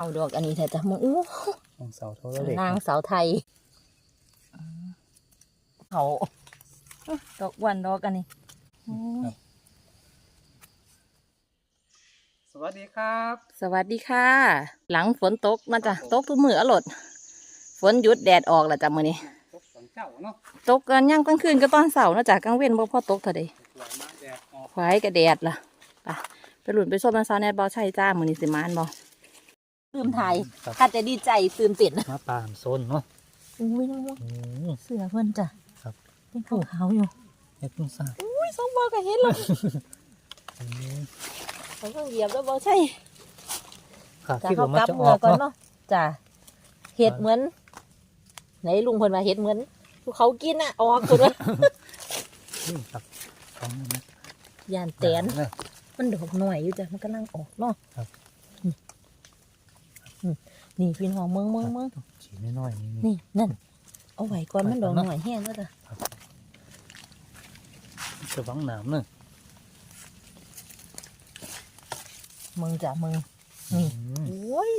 เอาดอกอันนี้แท้จ้ะมึงอู้นางสาวโทรเล็กนางสาวไทยเขาดอกวันดอกอันนี้โอ้ยสวัสดีครับ สวัสดีค่ะ หลังฝนตกนะจ๊ะตกทุกมืออรดฝนหยุดแดดออกแล้วจ้ะมื้อนี้ตกสองเจ้าเนาะตกกันย่างกลางคืนก็ตอนเสาร์นะจ๊ะกลางเว้นบ่พอตกเท่าใดสวยมากแดดออกควายกับแดดล่ะไปไปหลุนไปส้มน้ำซาวแนทบอใช่จ้ามื้อนี้สิมานบ่ ตื่มไทยครับถ้าจะดีใจตื่นเต้นมาปามโซนเนาะอุ้ยน้องอืม เสือเพิ่นจ้ะครับ เป็นขาวๆอยู่เฮ็ดตุ้งซ่าอุ้ยสองบอกก็เห็นแล้วอืมเขาต้องเหยียบแล้วบอใช่ค่ะจ้ะที่ผเขามกมาลับจะอเมื่ออกก่อนเนาะ เนาะจ้ะเห็ดเหมือน ไหนลุงเพิ่นว่าเห็ดเหมือนภูเขากินอะออกคุณว่าอืมครับของนี่นะยานแตนเนอะมันดอกหน่อยอยู่จ้ะมันกำลังออกเนาะครับอืมอืม นี่พี่น้องเมืองเมืองเมืองฉีน้อยๆนี่นี่นี่นั่น เอาไว้ก่อนมันดอกไว้ก่อนหเนาะน่อยแห้งแล้วจ้ะจะบังหนามเนอะเมืองจ้ะเมืองนี่อืมโอ้ย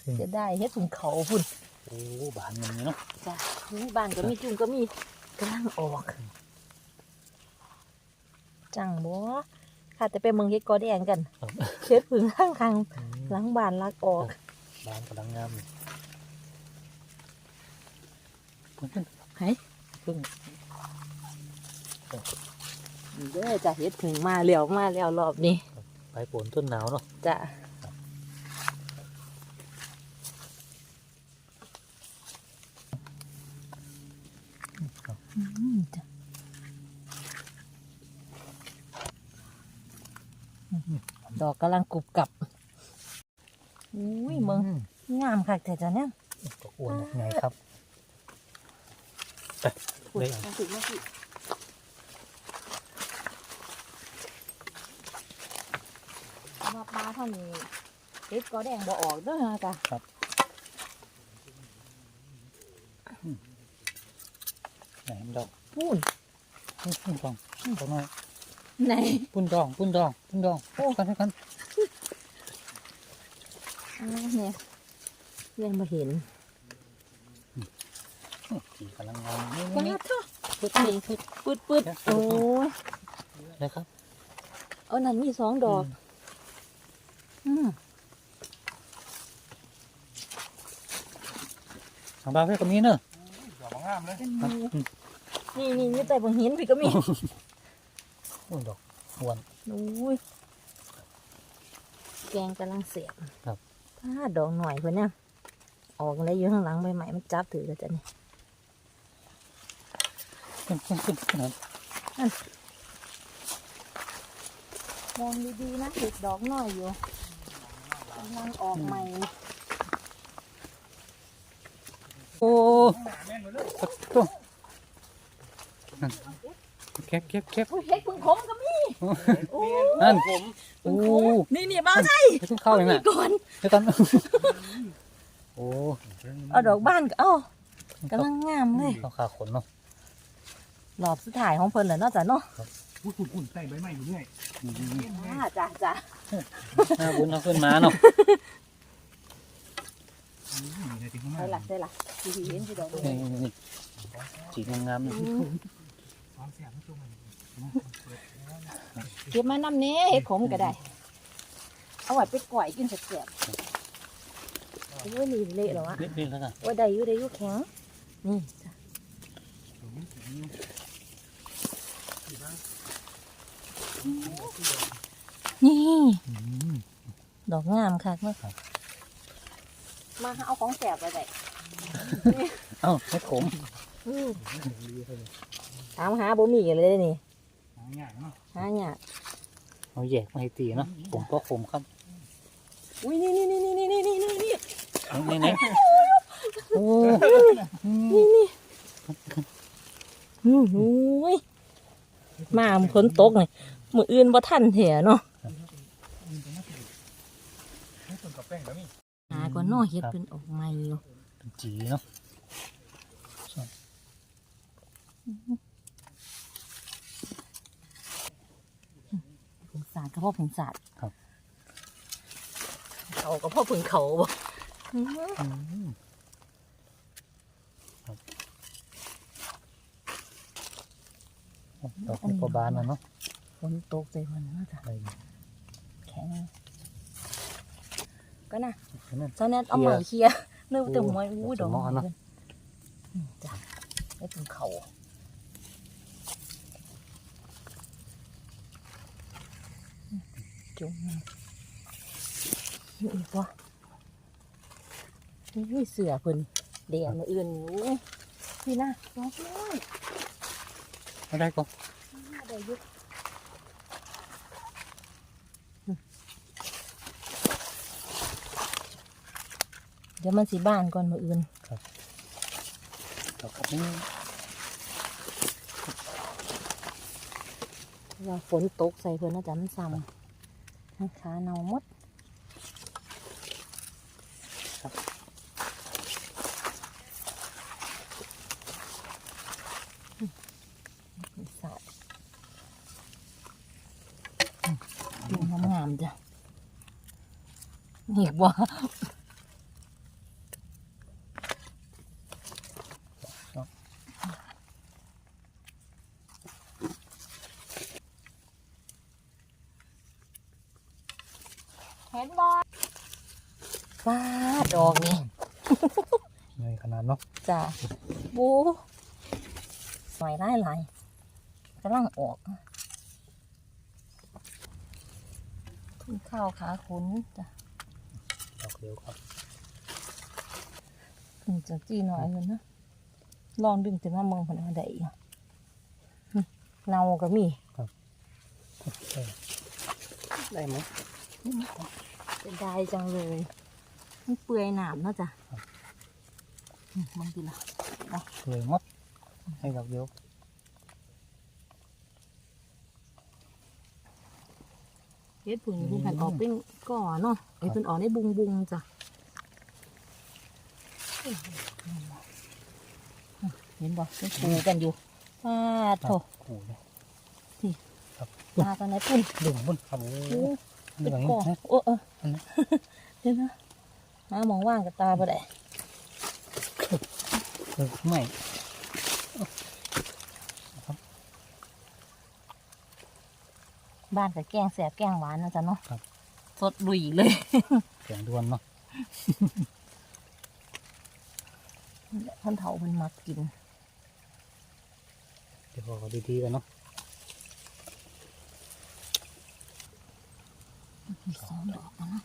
ขึ้นจะได้เฮ็ดถุงเขาพุ่นโอ้บานอย่างนี้เนาะจ้ะนี่บ้านก็มีจุ่มก็มีกำลังออก จังบ่ค่ะแต่ไปเมืองเฮ็ดกอแดงกันครับเฮ็ดผึ่งข้างทางอืมหลังบ้านลักออก บานกำลังงามเลยเพิ่งไหนเพิ่งเด้อจะเฮ็ดผึ่งมาแล้วมาแล้วรอบนี้ไปฝนต้นหนาวเนาะจ้ะอืมจ้ะดอกกำลังกรุบกรับ อุ้ยเมืองอืงามคักแต่จ้ะเนี่ยก็อ้วนออกไงครับไปอุ๊ได้ยอะมาสิมาสิมาปลาเท่านี้เฮ็ดก็แดงบ่ออกเด้อฮะจ้ะไหนมันดอกพูนปุ้นปุ้นดองปุ้นดองน้อยไหนปุ้นดองปุ้นดองปุ้นดองโอ้กันให้กันอ่า เนี่ยยังไม่เห็นสีกำลังงามนี่ว้านี่วเถอะปึ๊ดนี่ปึ๊ดปึ๊ดปึ๊ดโอ้ยเลยครับเอานั่นมีสองดอก อืมทางบ้านเพื่อนก็มีเนอะดอกงามเลยนี่นี่นี่แต่บางหินพี่ก็มีโอ้ยดอกหวนโอ้ยแกงกำลังเสียบครับถ้า ดอกหน่อยเพื่อนเนี่ยออกอะไรอยู่ข้างหลังใบใหม่มันจับถือกันจ้ะนี่ขึ้นขึ้นขึ้นขึ้นไหนมองดีๆนะเห็ดดอกหน่อยอยู่กำลังออกใหม่ โอ้ตัวนั่นเก็บเก็บเก็บโอ้ยเห็ดพึ่งขมก็มี นั่นผโอ้ึ่งขมนี่นี่เบาใช่เพิ่งเข้าเองมีน่ะก่อนเดี๋ยวกันโอ้เอาดอกบ้านก็เอ้ากำลังงามเลยเข้าขาขนเนาะรอบสุดท้ายของเพิ่นแล้วเนาะจ้ะเนาะพูดพูดพูดใส่ใบไม้อยู่เรื่อยจ้าจ้าจ้าหน้าบุญเอาขึ้นมาเนาะนี่เลยถึงข้างหใช่น้าละใช่ละสีเห็นสีดอกนี่นี่นี่สีงามๆนี่ความเสีย งมันตรงไหนเก็บมาน้ำเนี้เห็ดขมก็ได้ เอาไว้ไปก่อยกินแซ่บๆโอ้ยนี่เละเหรอวะนี่นี่แล้วกันโอ้ยได้อยู่ได้อยู่แข็งนี่จ้ะนี่อืมดอกงามค่ะเมื่อครับมาเอาของแสบไปได้เอ้าไม่ขมอืมถามหาบ่มีเลยนี่หาง อย่างเนาะหาเนี่เอาแยกมาให้ตีเนาะผมก็ขมครับอุ้ยนี่นี่นี่นี่นี่นี่นี่นี่นี่นี่โอ้นี่นี่อืมโอ้ยมาฝนตกนี่มืออื่นบ่ทันเถียเนาะห้ต้นกับแป้งแล้วนี่หาก่อนเนาะเฮ็ดเป็นออกใหม่อยู่เป็นจีเนาะ ผงสา ดกับพ่อผงสาดเขากับพ่อผงเขาบ่อืมอืมครับโอ้ดอกนี้ก็บานแล้วเนาะฝนตกใจมันน่าจะอะไรแข็งก็น่ะนั่นเจ้าแนทเอาใหม่เคลียร์นึกว่าแต่หวยอู้ดอกสมอเนอะอืมจ้ะได้เป็นเขา จุ่มนี่อีกวะนี่เสือเพิ่นเดียมาอื่นอยู่พี่นะน้องน้อยไม่ได้ก็ได้อยุเดี๋ยวมันสีบ้านก่อนมาอื่นดอกครับนี่ว่าฝนตกใส่เพิ่นน่าจะมันซ้ำทั้ง ขาเนามดอืมสาดดูงามๆจ้ะนี่บ่ะห็นบ่ฟ้า ดอกนี่ใหญ่ขนาดเนาะจ้ะบูสวยไล่ไหลายกำลังออกขึ้นข้าวขาขุนจ้ะดอกเดียวครับขึ้นจากจีหน่อยเลยนะลองดึงถึงมาเมืองพนเอาได้อีกอะหึเนาก็มีได้ได้ไหมเป็นได้จังเลย มันเปื่อยหนามเนาะจ้ะอืมบางทีละเลยหมดให้ดอกเดียวเฮ็ดผึ่งนี่ผันออกเป็นก่อเนาะไอ้เป็นออกในบุงบุงๆจ้ะเห็นบ่มันคูกันอยู่ฟาดโถขู่เลยมาตอนไหนปุ่นดึงบุญครับโอ้โอ้ดึเป็นงก่อนะโอ้เอออันนั้นเดี๋ยวนะ หามองว่างกับตาบ่ได้เออไม่บ้านกับแกงแสบแกงหวานนะจ๊ะเนาะสดลุยเลยเสียงดวนเนาะท่านเถามันมากิน เดี๋ยวพอเขาดีๆกันเนาะมีสองดอกแล้วนะ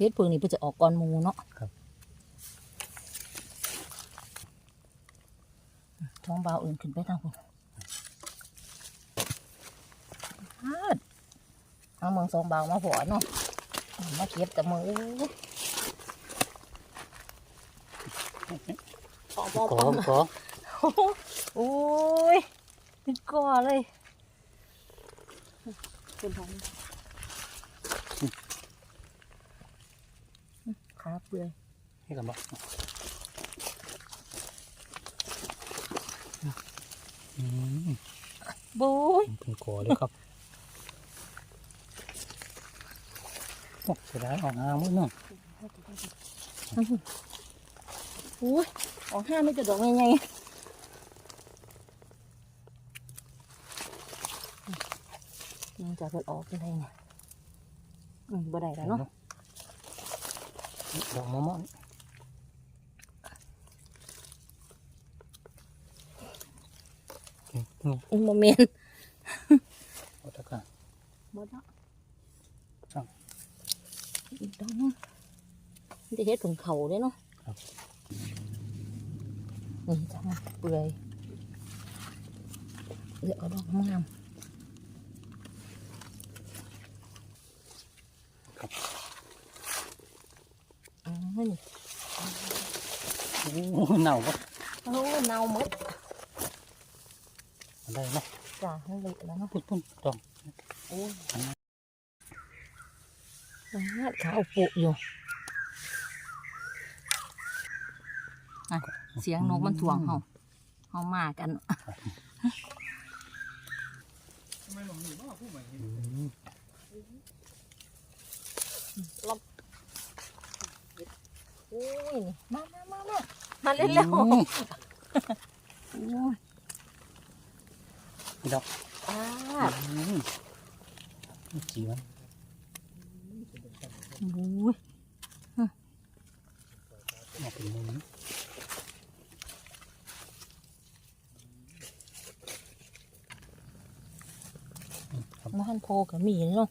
เฮ็ดเพิ่งนี่เพิ่นจะออกก่อนหมูเนาะท้องเบาอื่นขึ้นไปทางคุณฮาดเอาเมืองสองเบามาหัวเนาะเอามาเก็บแต่มือปอมปอมขปออมขอโอ้ยเป็นก่อเลยเป็นท้องขา เปื่อยให้กันบ่อืมบุ้ยเป็นขอเลยครับโอ้เสียดายออกงามมั้งเนาะโอ้ยออกห้าไม่จะดอกไงไงยังจะเปิดออกเป็นไรเนี่ยอืมบ่ได้แล้วเนาะ ดอกมะม่วงนี่นี่อุ้มโมเมนเอาตะกร้าบ่ได้จ้ะอีกดอกนึงมันจะเฮ็ดผงเขาเด้เนาะครับนี่จ้ะเปื่อยเดี๋ยวเอาดอกงาม อ๋อนี่โอ้เน่าปะโอ้เน่าหมดมันได้เนาะจ้ะมันเละแล้วเนาะพุ่นพุ่นดอกโอ้ยนาดขาวปุอยู่อะเสียงนกมันถ่วงเฮาเฮามากันทำไมหนุ่มหนีบ้าพูดเหมื อนอืมโอ้ยนี่มามามามามาเล่นแล้วอืม โอ้ยนี่ดอกอ่าอืมจีมันโอ้ยมาเป็นมุมนี้อืมครับมาหันโพกับมีเนาะ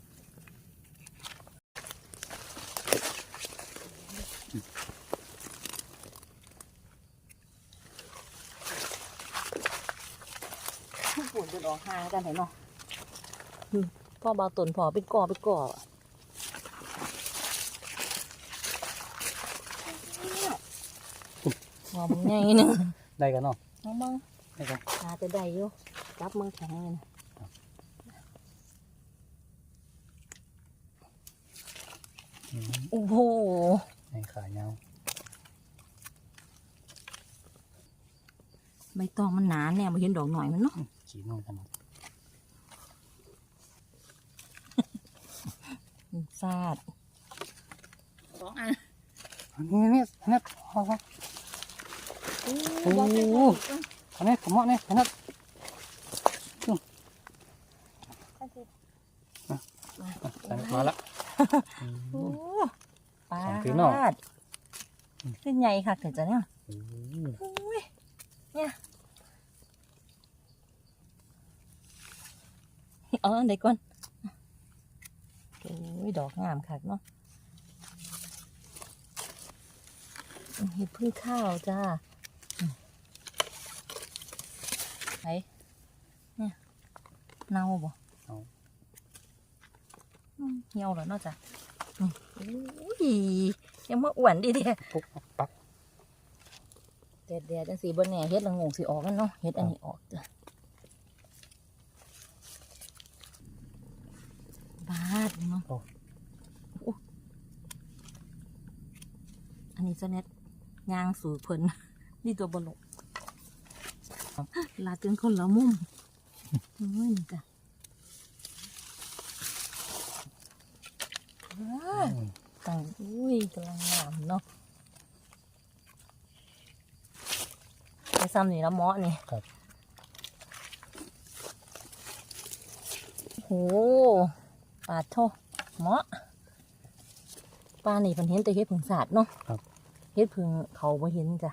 ฝนจะออ กหางกันไหนเนาะอืมพ่อเบาตนพอไปก่อไปก่อหอมไงนึงได้กันเนาะน้องมึงได้กันอาจะได้อยู่จับมือแข็งเลยนะอืมโอ้โหในขายาวใบตองมันหนาแน่มาเห็นดอกหน่อยมันเนาะจีมันกันเนาะ ซาดสองอันอันนี้นี่อันนี้เอาวะโอ้โอ้โหอันนี้ขมอเนี่ยอันนี้มาละโอ้ปลาสองพี่น้องดขึ้นใหญ่ค่ะถึงจะเนี่ยอืมโอ้ยเนี่ยเออเดี๋ยวก่อนโอ้ ยดอกงามค่ะเนาะเห็ดพึ่งข้าวจ้าอืมไหนเนี่ยเน่าบ่เอาอืมเหี่ยวแล้วเนาะจ้ะอืมโอ้ยยังมาอ้วนดีเดียปุ๊บปักเด็ดเด็ดจังสีบนแหน่เฮ็ดละโงกสิออกกันเนาะเฮ็ดอันนี้ออกจ้ะบาดเนาะโอ้ อันนี้จะเน็ตยางสู่เพิ่นนี่ตัวบลกลาจนคนละมุมโอ้ยนี่จ้ะว้าอืมต่างอุ้ยกำลังงามเนาะไอ้ซ้ำนี่ละเมาะนี่ครับโหปาดโทเมาะปลานี่เพิ่นเห็นแต่เฮ็ดผึ่งสาดเนาะครับเฮ็ดผึ่งเขาบ่เห็นจ้ะ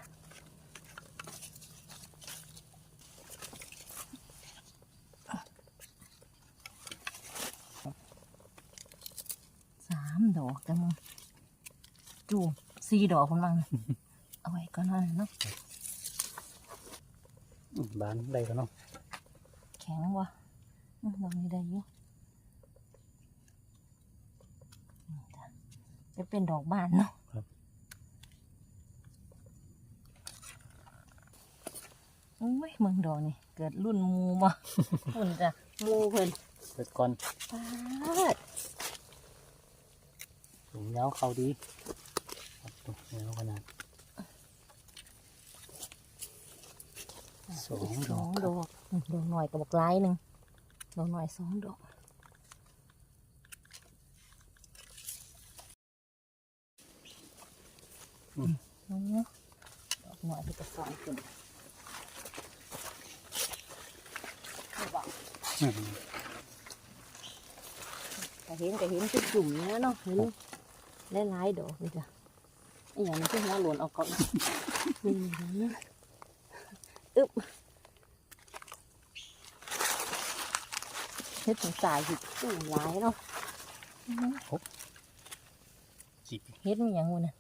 สามดอกจังมึงจูสี่ดอกคนลังเอาไว้ก่อนหน่อยเนาะอืมบานได้กันเนาะแข็งวะอืมดอกนี้ได้อยู่นี่จ้ะจะเป็นดอกบานเนาะโอ้ย เมืองดอกนี่ เกิดรุ่นหมูมาหุ่นจ้ะหมูเพิ่นเปิดก่อนปาดสูงยาวเขาดีครับตัวยาวขนาดสองดสออกงดอกอืมดอกหน่อยกับบอกลายหนึ่งดอกหน่อยสองดอกอืมดอกหน่อยที่จะสองขึ้นไม่บอก อืมแต่เห็นก็เห็นคือจุ่มเนี้ยเนาะเห็นหลายๆดอกนี่จ้ะไอ้อย่างนี้ที่หัวหล่นออกก่อนนะนี่นะอึ๊บเฮ็ดถึงสายหิดจุ่มหลายเนาะจีบเฮ็ดมันหยังวะเนี่ย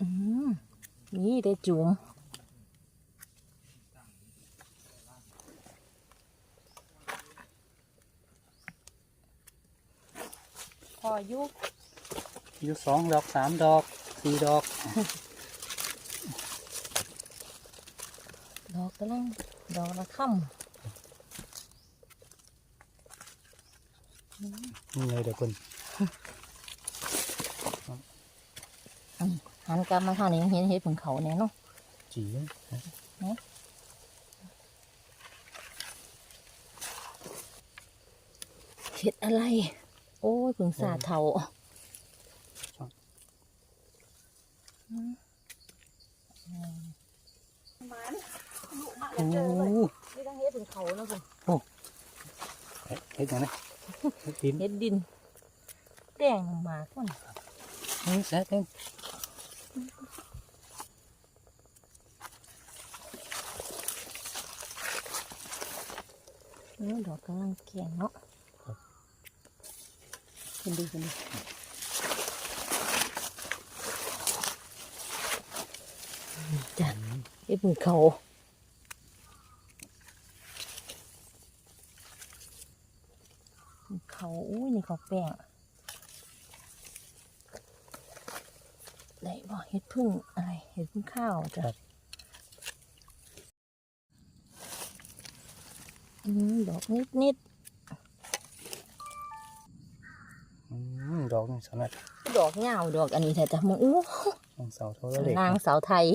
อืมนี่ได้จุ่ม อยู่อยู่สองดอกสามดอกสี่ดอก ดอกกำลังดอกละค่ำนี่เลยเด็กคนหันกลับมาทางนี้เห็นเห็ดผงเขาเนี่ยเนาะจีเห็ดอะไร อ้ยผึ่งสาเทาอืมมันลุมากโอ้เจอเลยโหนี่ต้องเฮ็ดถึงเขาเนาะคุณเฮ็ดเฮ็ดยังไงเฮ็ดดินเฮ็ดดินแดงหมากมันนี่แซ่เต็มเออดอกกำลังแข็งเนาะ คุณดูคุณดูจ้ะเฮ็ดผึ่งเขาผึ่งเขาอุ้ยนี่เขาแป้งไหนบอกเฮ็ดพึ่งอะไรเฮ็ดพึ่งข้าวจ้ะอืมดอกนิดนิด ดอกนี่สำหรับๆดอกเหงาดอกอันนี้แท้จ้ะมึงอู้นางสาวโทรเล็กนางสาวไทย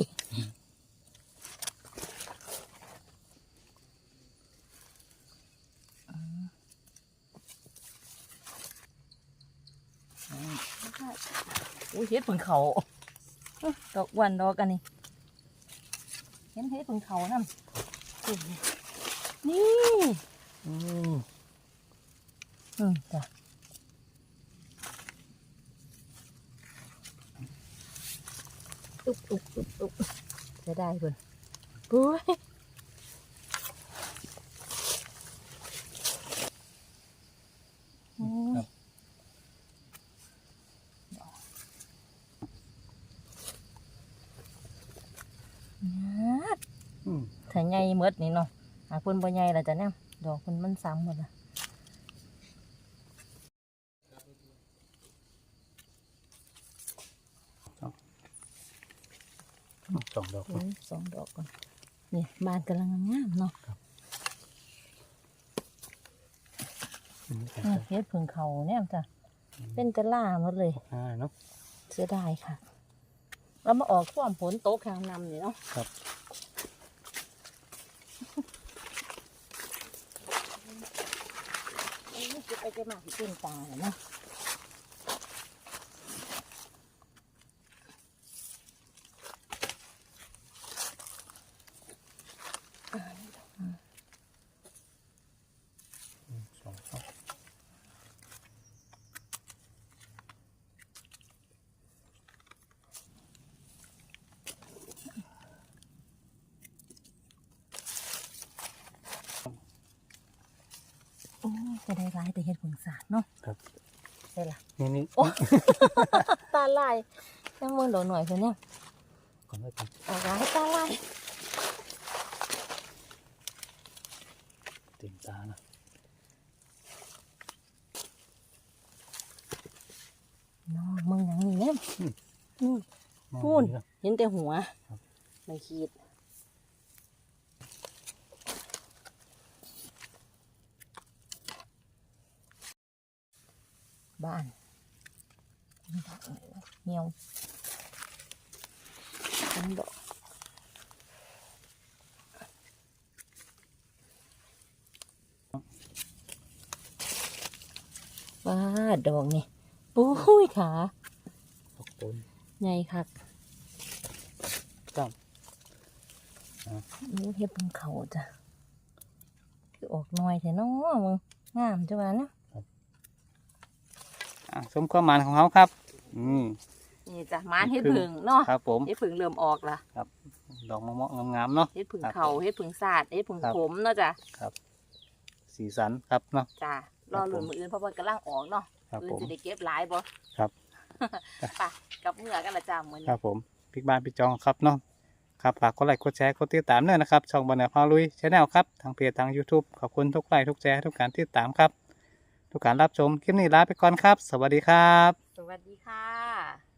อุ้ยเฮ็ดผึ่งเขาอื้อดอกหวันดอกอันนี้เห็นเฮ็ดผึ่งเขานั่นนี่อืมอืมจ้ะ อุ๊บอุ๊บอุ๊บอุ๊บจะได้เพิ่นปุ้ยดูถ้าใหญ่หมดนี่เนาะหาเพิ่นบ่ใหญ่แล้วจ้ะเนี่ยดอกเพิ่นมันซ้ำหมดละ ส องดอกโอ้ยสองดอกก่อนนี่บานกำลังงามเนาะอืมนี่เฮ็ดผึ่งเขาเนี่ยจ้ะเป็นกะล่าหมดเลยอ่าเนาะเสียดายค่ะเรามาออกความฝนตกทางนำนี่เนาะครับเอ้ยจะไปจะมาที่เป็นตาเลยเนาะอ่า อืมสองดอก โอ้ย จะได้ร้ายแต่เฮ็ดผึ่งสาดเนาะครับได้ละนี่นี่โอ้ตาลายยังมึงโดนหน่อยเพิ่นเนี่ยก่อนไว้ก่อนออกร้ายตาลายเต็มตานะน้องมึงหยังนี่เนี่ยอืมมองพูนนี่นะเห็นแต่หัวครับไม่ขีด บ้านเหี่ยวอันดอกว้าดอกนี่ปุ้ยขาดอกต้นใหญ่คักครับนี่เฮ็ดบนเขาจ้ะคือออกหน่อยแท้เนาะมึงงามจังว่านะอะ สมความหมายของเขาครับ อืม นี่จ้ะมานเฮ็ดผึ่งเนาะครับ ผม เฮ็ดผึ่งเริ่มออกละดอกมะม่วงงามๆเนาะ เฮ็ดผึ่งครับเขาเฮ็ดผึ่งสาดเฮ็ดผึ่งครับ ขมเนาะจ้ะสีสันครับเนาะ จ้ะรอลุ้นผมมื้ออื่นเพราะว่ากำลังออกเนาะครับอื่ผนม จะได้เก็บหลายบ่ครับ ไปกลับเมื่อกันละจ้ะมื้อคนี้รับผมพริกบ้านพี่จองครับเนาะครับฝากกดไลค์กดแชร์กดติดตามด้วยนะครับช่องบันเนอร์พาลุยชแนลครับทางเพจทาง YouTube ขอบคุณทุกไลค์ทุกแชร์ทุกการติดตามครับ ทุกการรับชมคลิปนี้ลาไปก่อนครับ สวัสดีครับ สวัสดีค่ะ